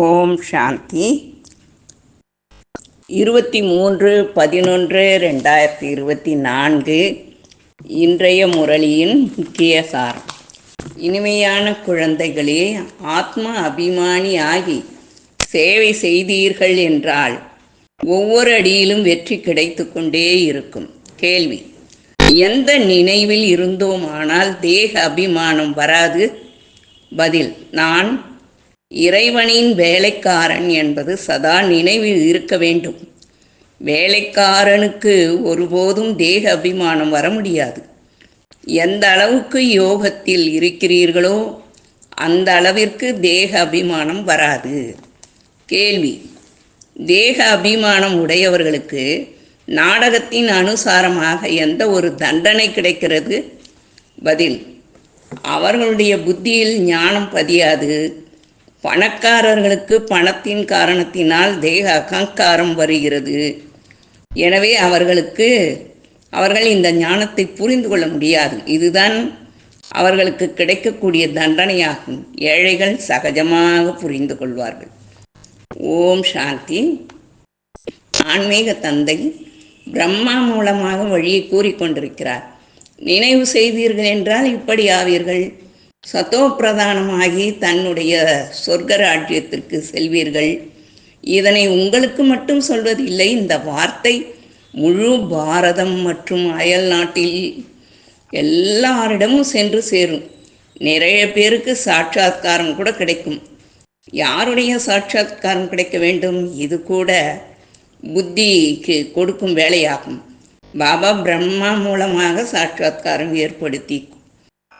ஓம் சாந்தி. இருபத்தி மூன்று பதினொன்று ரெண்டாயிரத்தி இருபத்தி நான்கு இன்றைய முரளியின் முக்கிய சாரம். இனிமையான குழந்தைகளே ஆத்ம அபிமானி ஆகி சேவை செய்தீர்கள் என்றால் ஒவ்வொரு அடியிலும் வெற்றி கிடைத்து கொண்டே இருக்கும். கேள்வி எந்த நினைவில் இருந்தோமானால் தேக அபிமானம் வராது? பதில் நான் இறைவனின் வேலைக்காரன் என்பது சதா நினைவில் இருக்க வேண்டும். வேலைக்காரனுக்கு ஒருபோதும் தேக அபிமானம் வர முடியாது. எந்த அளவுக்கு யோகத்தில் இருக்கிறீர்களோ அந்த அளவிற்கு தேக அபிமானம் வராது. கேள்வி. தேக அபிமானம் உடையவர்களுக்கு நாடகத்தின் அனுசாரமாக எந்த ஒரு தண்டனை கிடைக்கிறது? பதில். அவர்களுடைய புத்தியில் ஞானம் பதியாது. பணக்காரர்களுக்கு பணத்தின் காரணத்தினால் தேக அகங்காரம் வருகிறது. எனவே அவர்களுக்கு அவர்கள் இந்த ஞானத்தை புரிந்து கொள்ள முடியாது. இதுதான் அவர்களுக்கு கிடைக்கக்கூடிய தண்டனையாகும். ஏழைகள் சகஜமாக புரிந்து கொள்வார்கள். ஓம் சாந்தி. ஆன்மீக தந்தை பிரம்மா மூலமாக வழியை கூறிக்கொண்டிருக்கிறார். நினைவு செய்தீர்கள் என்றால் இப்படி ஆவீர்கள். சத்தோ பிரதானமாகி தன்னுடைய சொர்க்க ராஜ்யத்திற்கு செல்வீர்கள். இதனை உங்களுக்கு மட்டும் சொல்வதில்லை இந்த வார்த்தை முழு பாரதம் மற்றும் அயல் நாட்டில் எல்லாரிடமும் சென்று சேரும். நிறைய பேருக்கு சாட்சாத்காரம் கூட கிடைக்கும். யாருடைய சாட்சாத்காரம் கிடைக்க வேண்டும்? இது கூட புத்திக்கு கொடுக்கும் வேலையாகும். பாபா பிரம்மா மூலமாக சாட்சாத்காரம் ஏற்படுத்தி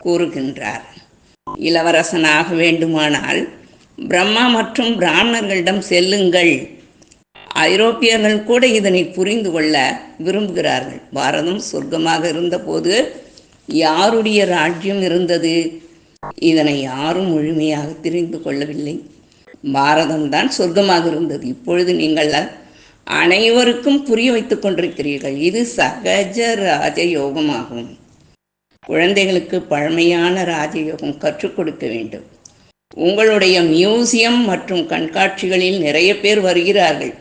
கூறுகின்றார். இளவரசனாக வேண்டுமானால் பிரம்மா மற்றும் பிராமணர்களிடம் செல்லுங்கள். ஐரோப்பியர்கள் கூட இதனை புரிந்து கொள்ள விரும்புகிறார்கள். பாரதம் சொர்க்கமாக இருந்தபோது யாருடைய ராஜ்யம் இருந்தது? இதனை யாரும் முழுமையாக தெரிந்து கொள்ளவில்லை. பாரதம்தான் சொர்க்கமாக இருந்தது. இப்பொழுது நீங்கள் அனைவருக்கும் புரிய வைத்துக் கொண்டிருக்கிறீர்கள். இது சகஜ ராஜயோகமாகும். குழந்தைகளுக்கு பழமையான ராஜயோகம் கற்றுக் கொடுக்க வேண்டும். உங்களுடைய மியூசியம் மற்றும் கண்காட்சிகளில் நிறைய பேர் வருகிறார்கள்.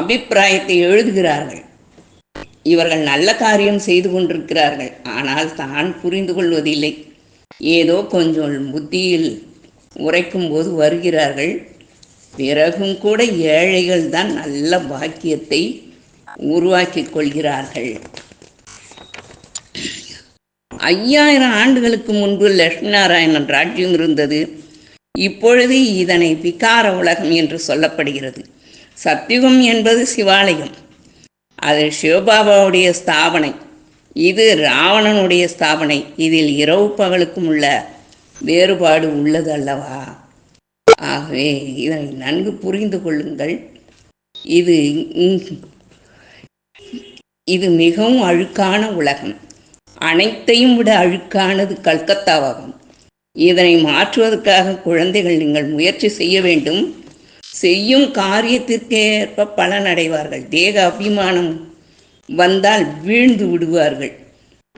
அபிப்பிராயத்தை எழுதுகிறார்கள். இவர்கள் நல்ல காரியம் செய்து கொண்டிருக்கிறார்கள். ஆனால் தான் புரிந்து கொள்வதில்லை. ஏதோ கொஞ்சம் புத்தியில் உரைக்கும் போது வருகிறார்கள். பிறகும் கூட ஏழைகள் தான் நல்ல பாக்கியத்தை உருவாக்கி கொள்கிறார்கள். ஐயாயிரம் ஆண்டுகளுக்கு முன்பு லட்சுமி நாராயணன் ராஜ்யம் இருந்தது. இப்பொழுது இதனை விகார உலகம் என்று சொல்லப்படுகிறது. சத்தியுகம் என்பது சிவாலயம். அது சிவபாபாவுடைய ஸ்தாபனை. இது ராவணனுடைய ஸ்தாபனை. இதில் இரவு பகலுக்கும் உள்ள வேறுபாடு உள்ளது அல்லவா? ஆகவே இதனை நன்கு புரிந்து கொள்ளுங்கள். இது இது மிகவும் அழுக்கான உலகம். அனைத்தையும் விட அழுக்கானது கல்கத்தாவாகும். இதனை மாற்றுவதற்காக குழந்தைகள் நீங்கள் முயற்சி செய்ய வேண்டும். செய்யும் காரியத்திற்கேற்ப பலன் அடைவார்கள். தேக அபிமானம் வந்தால் வீழ்ந்து விடுவார்கள்.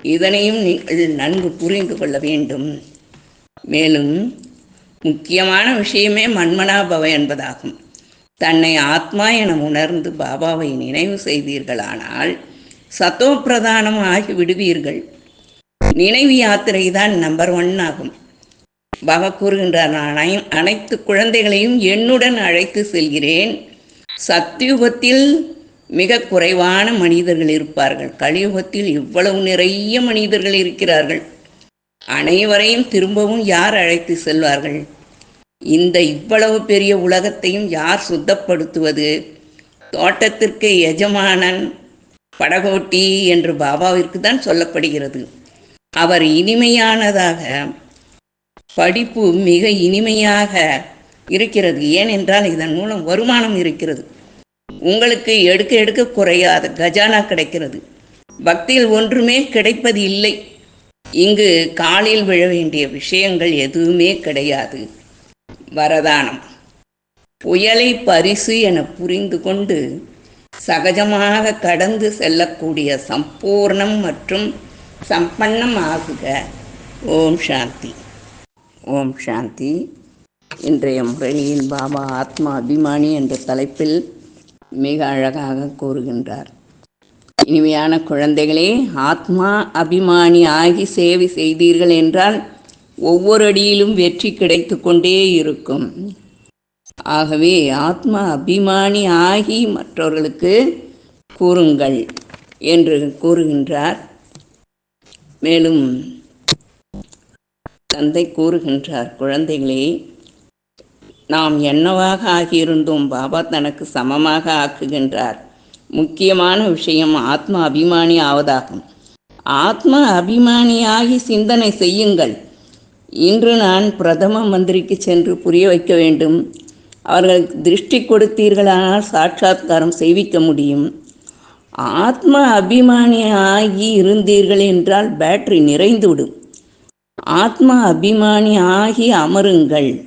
இதனையும் நீங்கள் நன்கு புரிந்து கொள்ள வேண்டும். மேலும் முக்கியமான விஷயமே மன்மனாபவ என்பதாகும். தன்னை ஆத்மா என உணர்ந்து பாபாவை நினைவு செய்வீர்களானால் சத்தோ பிரதானம் ஆகி விடுவீர்கள் நினைவு யாத்திரை தான் நம்பர் ஒன் ஆகும். பாபா கூறுகின்றார் நான் அனைத்து குழந்தைகளையும் என்னுடன் அழைத்து செல்கிறேன். சத்தியுகத்தில் மிக குறைவான மனிதர்கள் இருப்பார்கள். கலியுகத்தில் இவ்வளவு நிறைய மனிதர்கள் இருக்கிறார்கள். அனைவரையும் திரும்பவும் யார் அழைத்து செல்வார்கள்? இந்த இவ்வளவு பெரிய உலகத்தையும் யார் சுத்தப்படுத்துவது? தோட்டத்திற்கு எஜமானன் படகோட்டி என்று பாபாவிற்கு தான் சொல்லப்படுகிறது. அவர் இனிமையானதாக படிப்பு மிக இனிமையாக இருக்கிறது. ஏனென்றால் இதன் மூலம் வருமானம் இருக்கிறது. உங்களுக்கு எடுக்க எடுக்க குறையாத. கஜானா கிடைக்கிறது. பக்தியில் ஒன்றுமே கிடைப்பது இல்லை. இங்கு காலில் விழ வேண்டிய விஷயங்கள் எதுவுமே கிடையாது. வரதானம். புயலை பரிசு என புரிந்து கொண்டு சகஜமாக கடந்து செல்லக்கூடிய சம்பூர்ணம் மற்றும் சம்பன்னம் ஆகுக ஓம் சாந்தி. ஓம் சாந்தி. இன்றைய முரளியின் பாபா ஆத்மா அபிமானி என்ற தலைப்பில் மிக அழகாக கூறுகின்றார். இனிமையான குழந்தைகளே ஆத்மா அபிமானி ஆகி சேவை செய்தீர்கள் என்றால் ஒவ்வொரு அடியிலும் வெற்றி கிடைத்து கொண்டே இருக்கும். ஆகவே ஆத்மா அபிமானி ஆகி மற்றவர்களுக்கு கூறுங்கள் என்று கூறுகின்றார். மேலும் தந்தை கூறுகின்றார் குழந்தைகளே நாம் என்னவாக ஆகியிருந்தோம்? பாபா தனக்கு சமமாக ஆக்குகின்றார். முக்கியமான விஷயம் ஆத்ம அபிமானி ஆவதாகும். ஆத்ம அபிமானியாகி சிந்தனை செய்யுங்கள். இன்று நான் பிரதம மந்திரிக்கு சென்று புரிய வைக்க வேண்டும். அவர்களுக்கு திருஷ்டி கொடுத்தீர்களானால் சாட்சாத்காரம் செய்விக்க முடியும். ஆத்ம அபிமானி ஆகி இருந்தீர்கள் என்றால் பேட்டரி நிறைந்துவிடும். ஆத்ம அபிமானி ஆகி அமருங்கள்.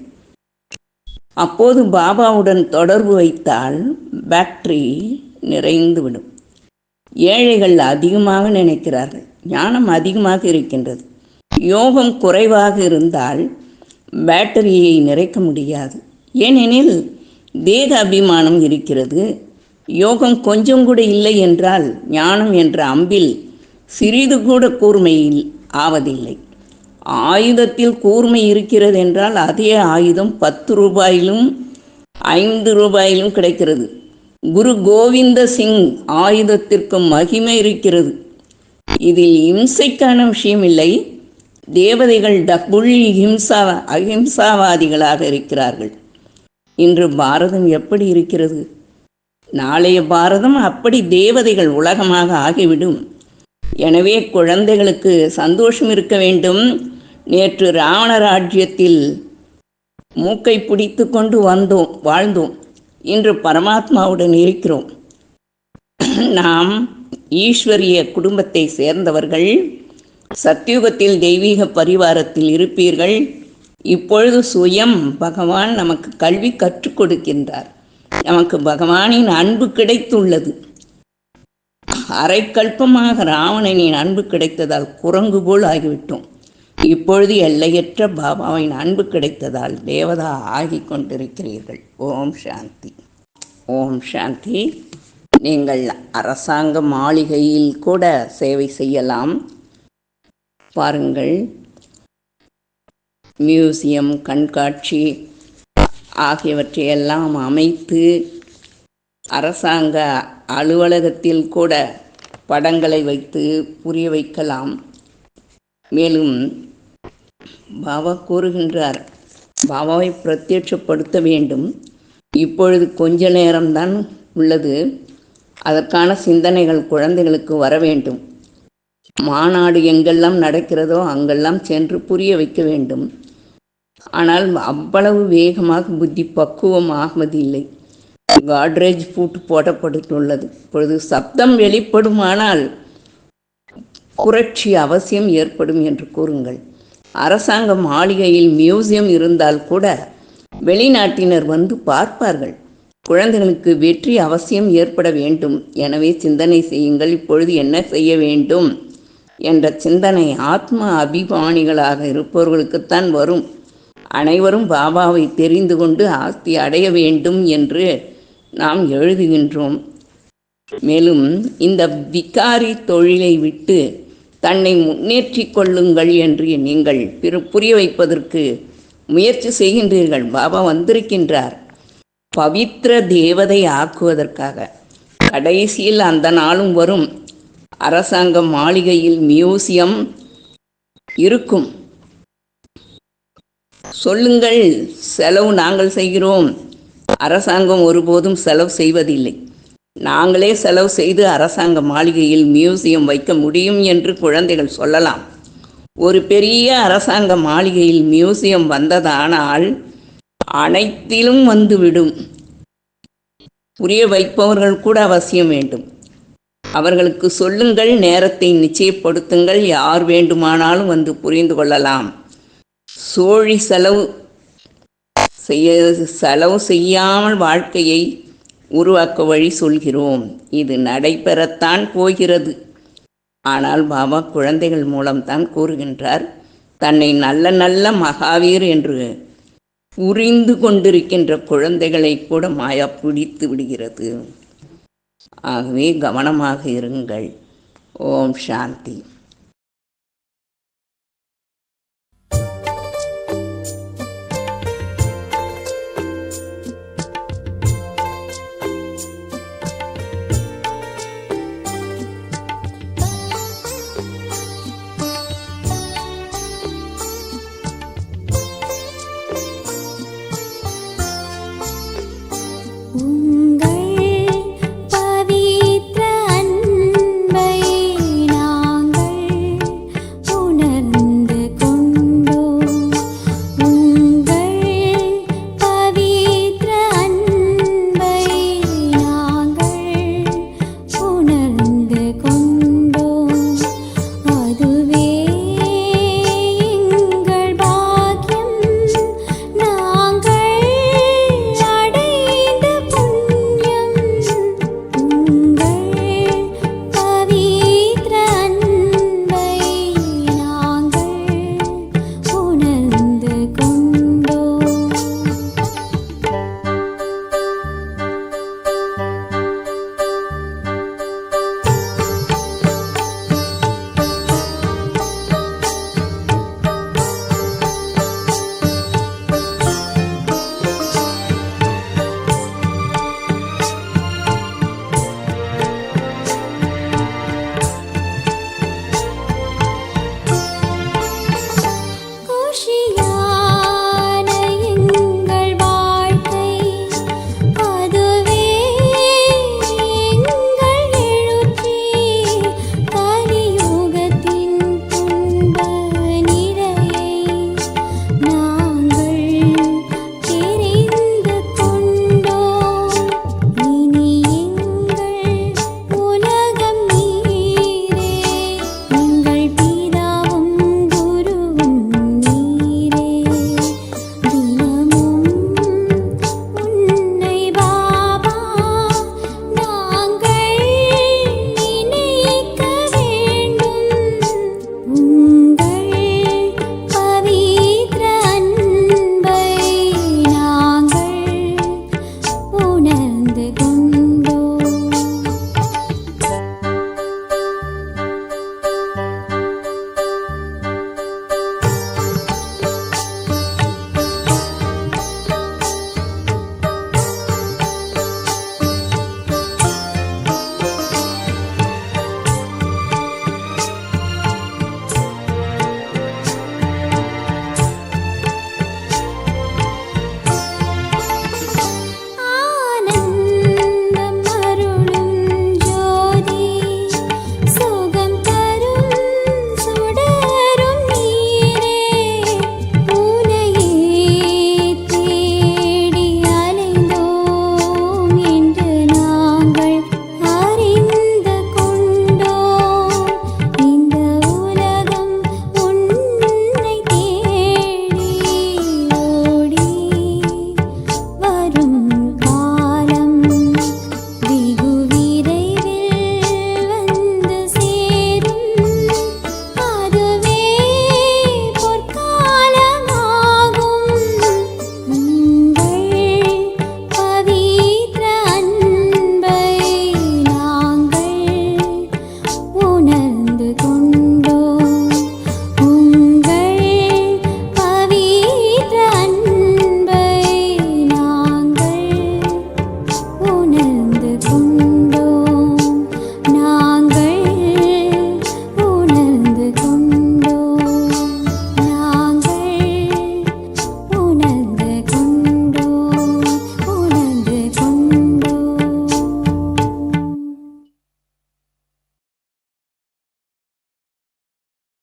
அப்போது பாபாவுடன் தொடர்பு வைத்தால் பேட்டரி நிறைந்துவிடும். ஏழைகள் அதிகமாக நினைக்கிறார்கள். ஞானம் அதிகமாக இருக்கின்றது. யோகம் குறைவாக இருந்தால் பேட்டரியை நிறைக்க முடியாது. ஏனெனில் தேக அபிமானம் இருக்கிறது. யோகம் கொஞ்சம் கூட இல்லை என்றால் ஞானம் என்ற அம்பில் சிறிது கூட கூர்மையில் ஆவதில்லை. ஆயுதத்தில் கூர்மை இருக்கிறது என்றால் அதே ஆயுதம் பத்து ரூபாயிலும் ஐந்து ரூபாயிலும் கிடைக்கிறது. குரு கோவிந்த சிங் ஆயுதத்திற்கு மகிமை இருக்கிறது. இதில் இம்சைக்கான விஷயம் இல்லை. தேவதைகள் டபுள் ஹிம்சா அஹிம்சாவாதிகளாக இருக்கிறார்கள். இன்று பாரதம் எப்படி இருக்கிறது? நாளைய பாரதம் அப்படி தேவதைகள் உலகமாக ஆகிவிடும். எனவே குழந்தைகளுக்கு சந்தோஷம் இருக்க வேண்டும். நேற்று ராவண ராஜ்யத்தில் மூக்கை பிடித்து கொண்டு வந்தோம் வாழ்ந்தோம். இன்று பரமாத்மாவுடன் இருக்கிறோம். நாம் ஈஸ்வரிய குடும்பத்தை சேர்ந்தவர்கள் சத்தியுகத்தில் தெய்வீக பரிவாரத்தில் இருப்பீர்கள். இப்பொழுது சுயம் பகவான் நமக்கு கல்வி கற்றுக் கொடுக்கின்றார். நமக்கு பகவானின் அன்பு கிடைத்துள்ளது. அரைக்கல்பமாக ராவணனின் அன்பு கிடைத்ததால் குரங்கு போல் ஆகிவிட்டோம். இப்பொழுது எல்லையற்ற பாபாவின் அன்பு கிடைத்ததால் தேவதா ஆகி கொண்டிருக்கிறீர்கள். ஓம் சாந்தி. ஓம் சாந்தி. நீங்கள் அரசாங்க மாளிகையில் கூட சேவை செய்யலாம். பாருங்கள். மியூசியம் கண்காட்சி ஆகியவற்றையெல்லாம் அமைத்து அரசாங்க அலுவலகத்தில் கூட படங்களை வைத்து புரிய வைக்கலாம். மேலும் பாபா கூறுகின்றார் பாபாவை பிரத்யட்சப்படுத்த வேண்டும். இப்பொழுது கொஞ்ச நேரம்தான் உள்ளது. அதற்கான சிந்தனைகள் குழந்தைகளுக்கு வர வேண்டும். மாநாடு எங்கெல்லாம் நடக்கிறதோ அங்கெல்லாம் சென்று புரிய வைக்க வேண்டும். ஆனால் அவ்வளவு வேகமாக புத்தி பக்குவம் ஆகுவதில்லை காட்ரேஜ் பூட்டு போடப்பட்டுள்ளது. இப்பொழுது சப்தம் வெளிப்படுமானால் புரட்சி அவசியம் ஏற்படும் என்று கூறுங்கள். அரசாங்க மாளிகையில் மியூசியம் இருந்தால் கூட வெளிநாட்டினர் வந்து பார்ப்பார்கள். குழந்தைகளுக்கு வெற்றி அவசியம் ஏற்பட வேண்டும். எனவே சிந்தனை செய்யுங்கள். இப்பொழுது என்ன செய்ய வேண்டும்? என்ற சிந்தனை ஆத்ம அபிமானிகளாக இருப்பவர்களுக்குத்தான் வரும். அனைவரும் பாபாவை தெரிந்து கொண்டு ஆஸ்தி அடைய வேண்டும் என்று நாம் எழுதுகின்றோம். மேலும் இந்த விகாரி தொழிலை விட்டு தன்னை முன்னேற்றி கொள்ளுங்கள் என்று நீங்கள் பிற புரிய வைப்பதற்கு முயற்சி செய்கின்றீர்கள். பாபா வந்திருக்கின்றார். பவித்திர தேவதை ஆக்குவதற்காக. கடைசியில் அந்த நாளும் வரும். அரசாங்க மாளிகையில் மியூசியம் இருக்கும். சொல்லுங்கள் செலவு நாங்கள் செய்கிறோம். அரசாங்கம் ஒருபோதும் செலவு செய்வதில்லை. நாங்களே செலவு செய்து அரசாங்க மாளிகையில் மியூசியம் வைக்க முடியும் என்று குழந்தைகள் சொல்லலாம். ஒரு பெரிய அரசாங்க மாளிகையில் மியூசியம் வந்ததானால் அனைத்திலும் வந்துவிடும். புரிய வைப்பவர்கள் கூட அவசியம் வேண்டும். அவர்களுக்கு சொல்லுங்கள் நேரத்தை நிச்சயப்படுத்துங்கள் யார் வேண்டுமானாலும் வந்து புரிந்து கொள்ளலாம். சோழி செலவு செய்ய செலவு செய்யாமல் வாழ்க்கையை உருவாக்க வழி சொல்கிறோம். இது நடைபெறத்தான் போகிறது. ஆனால் பாபா குழந்தைகள் மூலம்தான் கூறுகின்றார் தன்னை நல்ல நல்ல மகாவீர் என்று புரிந்து கொண்டிருக்கின்ற குழந்தைகளை கூட மாயா பிடித்து விடுகிறது. ஆகவே கவனமாக இருங்கள். ஓம் சாந்தி.